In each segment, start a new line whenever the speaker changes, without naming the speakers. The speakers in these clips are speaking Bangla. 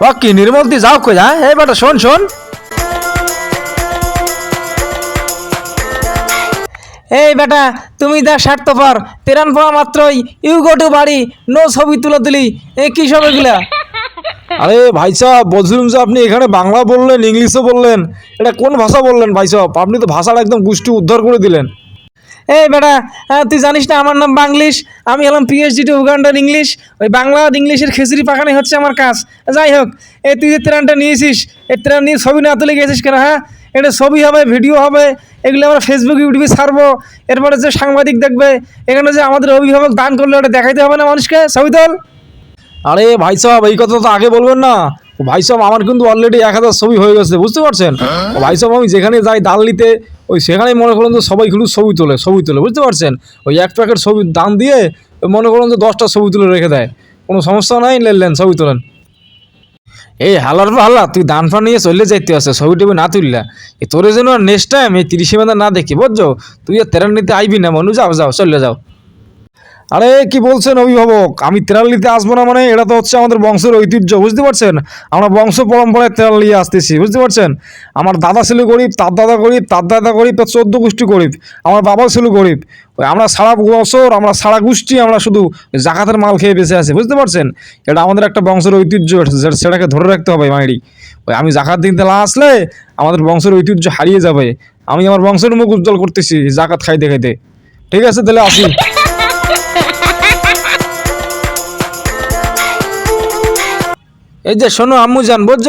ও কি নির্মল তুই যাও কই হ্যাঁ? এই বেটা শোন শোন।
এই বেটা তুমি দা স্বার্থপর তেরান পাওয়া মাত্রই ইউ গো টু বাড়ি নো ছবি তুলে দিলি। এ কি সব এগুলা?
আরে ভাই সাহেব বলছিলাম যে আপনি এখানে বাংলা বললেন ইংলিশও বললেন। এটা কোন ভাষা বললেন ভাই সাহেব? আপনি তো ভাষাটা একদম গোষ্ঠী উদ্ধার করে দিলেন।
এই বেটা হ্যাঁ, তুই জানিস না আমার নাম বাংলিশ আমি হলাম পিএইচডি টু উগান্ডার ইংলিশ ওই বাংলা আর ইংলিশের খিচুড়ি পাকানি হচ্ছে আমার কাজ। যাই হোক এই তুই যে ট্রেনটা নিয়েছিস এই ট্রেন নিয়ে ছবি না তুলে গেছিস কেন হ্যাঁ? এটা ছবি হবে ভিডিও হবে এগুলো আমরা ফেসবুক ইউটিউবে ছাড়বো। এরপরে যে সাংবাদিক দেখবে এখানে যে আমাদের অভিভাবক দান করলে ওটা দেখাইতে হবে না মানুষকে ছবি তোল
আরে ভাই সাহেব এই কথা তো আগে বলবেন না। ভাই সাহেব আমার কিন্তু অলরেডি এক হাজার ছবি হয়ে গেছে বুঝতে পারছেন? ভাই সাহেব আমি যেখানে যাই দাল নিতে ওই সেখানেই মনে করুন তো সবাই শুধু ছবি তোলে ছবি তোলে, বুঝতে পারছেন? ওই এক প্যাকেট ছবি দাম দিয়ে মনে করুন তো দশটা ছবি তুলে রেখে দেয়। কোনো সমস্যা নাই লেন, ছবি তোলেন। এই হালার হালা, তুই দান ফান নিয়ে চললে যাইতে আছে, ছবি টবি না তুললা। তোর যেন নেক্সট টাইম এই তিরিশে মেদা না দেখি, বুঝছ? তুই আর তেরান নিতে আইবি না, মনু, যাও যাও, চলে যাও। আরে, কি বলছেন অভিভাবক? আমি তেরাল নিতে আসব না মানে? এটা তো হচ্ছে আমাদের বংশের ঐতিহ্য, বুঝতে পারছেন? আমরা বংশ পরম্পরায় তেরাল নিয়ে আসতেছি, বুঝতে পারছেন? আমার দাদা ছিল গরিব, তার দাদা গরিব, তার দাদা গরিব, তার চোদ্দ গোষ্ঠী গরিব, আমার বাবা ছিল গরিব। আমরা সারা বছর, আমরা সারা গোষ্ঠী আমরা শুধু জাকাতের মাল খেয়ে বেঁচে আছি, বুঝতে পারছেন? এটা আমাদের একটা বংশের ঐতিহ্য সেটাকে ধরে রাখতে হবে মাইরি ওই আমি জাকাত দিতে না আসলে আমাদের বংশের ঐতিহ্য হারিয়ে যাবে। আমি আমার বংশের মুখ উজ্জ্বল করতেছি, জাকাত খাইতে খাইতে। ঠিক আছে, তাহলে আসি। এই যে শোনো, আম্মু জান, বুঝছ?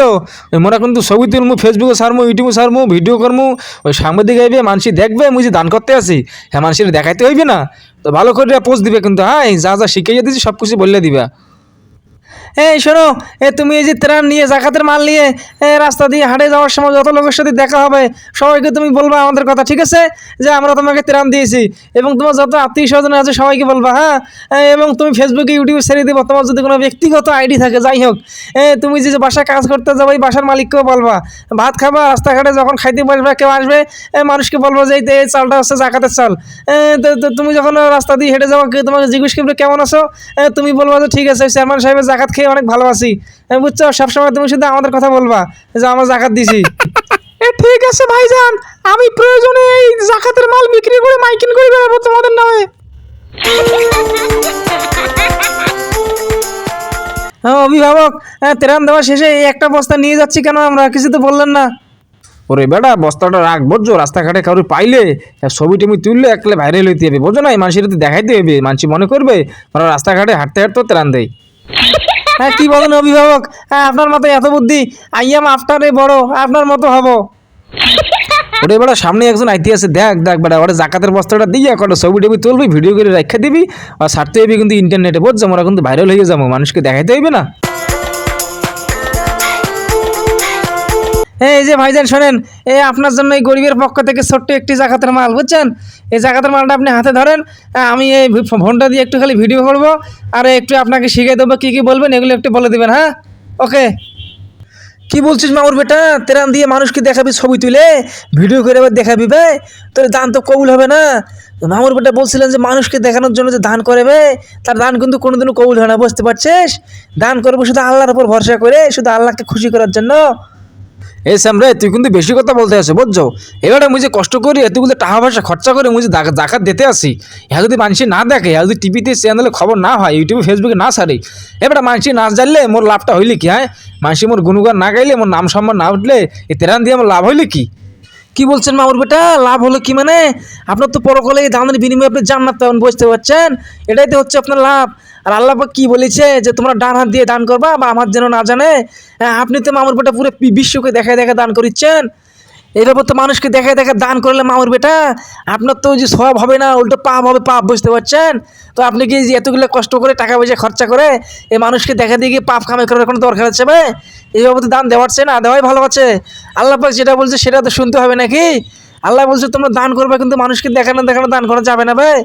মোরা কিন্তু ছবি তুলমু ফেসবুকে সারমু ইউটিউবে সারমু ভিডিও করমু। ওই সাংবাদিক আইবে মানুষ দেখবে, মুই যে দান করতে আসি হ্যাঁ মানুষের দেখাইতে হইবে না? তো ভালো করে পোস্ট দিবে কিন্তু হ্যাঁ যা যা শিখাইয়া দিছি সব কিছু বললে দিবা।
এই, শোনো এ তুমি এই যে ত্রাণ নিয়ে জাকাতের মাল নিয়ে রাস্তা দিয়ে হাঁটে যাওয়ার সময় যত লোকের সাথে দেখা হবে, সবাইকে তুমি বলবা আমাদের কথা, ঠিক আছে? যে আমরা তোমাকে ত্রাণ দিয়েছি এবং তোমার যত আত্মীয় স্বজন আছে সবাইকে বলবা হ্যাঁ? এবং তুমি ফেসবুকে ইউটিউবে ছেড়ে দিবা, তোমার যদি কোনো ব্যক্তিগত আইডি থাকে, যাই হোক তুমি যে বাসায় কাজ করতে যাব, এই বাসার মালিককেও বলবা, ভাত খাবা, রাস্তাঘাটে যখন খাইতে বসবে, কেউ আসবে মানুষকে বলব যে এই- চালটা হচ্ছে জাকাতের চাল তুমি যখন রাস্তা দিয়ে হেঁটে যাব তোমাকে জিজ্ঞেস করবে, কেমন আছো? তুমি বলবা যে ঠিক আছে চেয়ারম্যান সাহেবের জাকাত খেয়ে অনেক ভালো আছি এ, বুঝছ সবসময় তুমি শুধু আমাদের কথা বলবা যে আমরা জাকাত দিছি। ঠিক আছে ভাইজান আমি প্রয়োজনে এই জাকাতের মাল বিক্রি করে মাইকিং করে বেড়াবো তোমাদের নামে। হ্যাঁ, অভিভাবক ত্রাণ দেওয়া শেষে এই একটা বস্তা নিয়ে যাচ্ছি কেন আমরা? কিছু তো বললেন না।
ওরে বেটা বস্তাটা রাখ বুঝছ? রাস্তাঘাটে কারও পাইলে ছবি টবি তুললে একলে ভাইরাল হইতে হবে বোঝো না? এই মানুষের দেখাইতে হবে মানুষ মনে করবে ওরা রাস্তাঘাটে হাঁটতে হাঁটতে ত্রাণ দেয়।
কি বলেন অভিভাবক? হ্যাঁ আপনার মতো এত বুদ্ধি, আই এম আফটারে বড়, আপনার মতো হব।
ওরে বেড়া সামনে একজন আইতে আছে, দেখ দেখ বেড়া ওরে জাকাতের বস্তাটা দিয়ে কটা ছবি টবি তুলবি ভিডিও করে রেখে দিবি, আর ছাড়তে হইবি কিন্তু ইন্টারনেটে বোঝ আমরা কিন্তু ভাইরাল হয়ে যাব, মানুষকে দেখাইতে হইবে না।
এই যে ভাইজান শোনেন, এই আপনার জন্য এই গরিবের পক্ষ থেকে ছোট্ট একটি জাকাতের মাল, বুঝছেন? এই জাকাতের মালটা আপনি হাতে ধরেন আমি এই ফোনটা দিয়ে একটু খালি ভিডিও করব, আর একটু আপনাকে শিখিয়ে দেবো কী কী বলবেন, এগুলো একটু বলে দেবেন হ্যাঁ? ওকে। কি বলছিস মামুর বেটা? তেরান দিয়ে মানুষকে দেখাবি ছবি তুলে, ভিডিও করে আবার দেখাবি বে। তোর দান তো কবুল হবে না। মামুর বেটা বলছিলেন যে মানুষকে দেখানোর জন্য যে দান করবে তার দান কিন্তু কোনোদিনও কবুল হয় না, বুঝতে পারছিস? দান করব শুধু আল্লাহর উপর ভরসা করে, শুধু আল্লাহকে খুশি করার জন্য।
এই স্যামরে তুই কিন্তু বেশি কথা বলতে আছো বুঝছ? এবারে যে কষ্ট করি, এতগুলো টাকা পয়সা খরচা করে জাকা- জাকাত দিতে আসি, ইহা যদি মানুষ না দেখে, ইহা যদি টিভিতে চ্যানেলে খবর না হয় ইউটিউবে ফেসবুকে না সারে এবারে মানুষ না জানলে মোর লাভটা হইলে কি হ্যাঁ? মানুষ মোর গুণগান না গাইলে, মোর নাম সম্মান না উঠলে, এই তেরান দিয়ে আমার লাভ হইলে কি?
কি বলছেন মামুর বেটা? লাভ হলো কি মানে? আপনার তো পরকালে এই দানের বিনিময়ে আপনি জান্নাত পাবেন, বুঝতে পারছেন? এটাই তো হচ্ছে আপনার লাভ। আর আল্লাহ কি বলেছে যে তোমরা ডান হাত দিয়ে দান করবা বা আমার যেন না জানে। হ্যাঁ, আপনি তো মামুর বেটা পুরো বিশ্বকে দেখায় দেখা দান করিচ্ছেন। এইভাবে তো মানুষকে দেখায় দেখা দান করলে মামুর বেটা আপনার তো যে সব হবে না উল্টো পাপ হবে পাপ বুঝতে পারছেন? তো আপনি কি এতগুলো কষ্ট করে টাকা পয়সা খরচা করে এই মানুষকে দেখা দিয়ে গিয়ে পাপ কামাই করার কোনো দরকার আছে ভাই? এইভাবে তো দান দেওয়াচ্ছে না দেওয়াই ভালো আছে। আল্লাহ পাক যেটা বলছে সেটা তো শুনতে হবে নাকি? আল্লাহ বলছে তোমরা দান করবে কিন্তু মানুষকে দেখানো দেখানো দান করা যাবে না ভাই।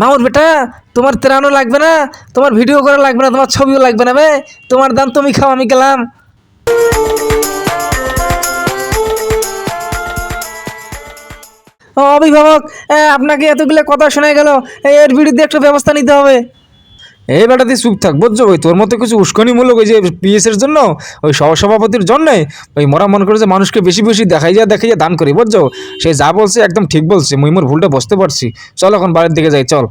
মামুর বেটা, তোমার ত্রাণও লাগবে না, তোমার ভিডিও করা লাগবে না, তোমার ছবিও লাগবে না ভাই তোমার দাম তুমি খাও, আমি গেলাম। অভিভাবক আপনাকে এতগুলো কথা শোনা গেল এর বিরুদ্ধে একটা ব্যবস্থা নিতে হবে।
এই বেটা তুই চুপ থাক, বুঝছ? ওই তোর মতো কিছু উস্কনিমূলক ওই যে পিএসের জন্য, ওই সহসভাপতির জন্যে, ওই মরা মনে করে যে মানুষকে বেশি বেশি দেখাই যা দেখাই যা, দান করি, বুঝছ? সে যা বলছে একদম ঠিক বলছে, মুই মোর ভুলটা বুঝতে পারছি। চল এখন বাড়ির দিকে যাই, চল।